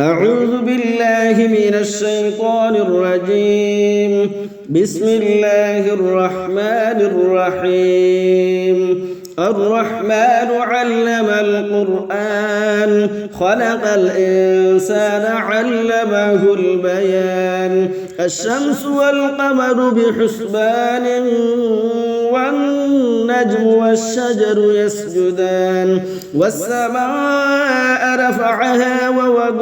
أعوذ بالله من الشيطان الرجيم. بسم الله الرحمن الرحيم. الرحمن علم القرآن. خلق الإنسان علمه البيان. الشمس والقمر بحسبان والنجم والشجر يسجدان. والسماء رفعها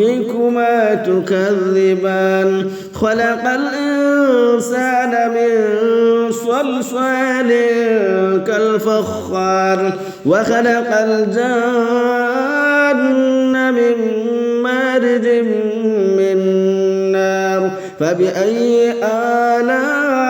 ربكما تكذبان. خلق الإنسان من صلصال كالفخار وخلق الجن من مارج من نار. فبأي آلاء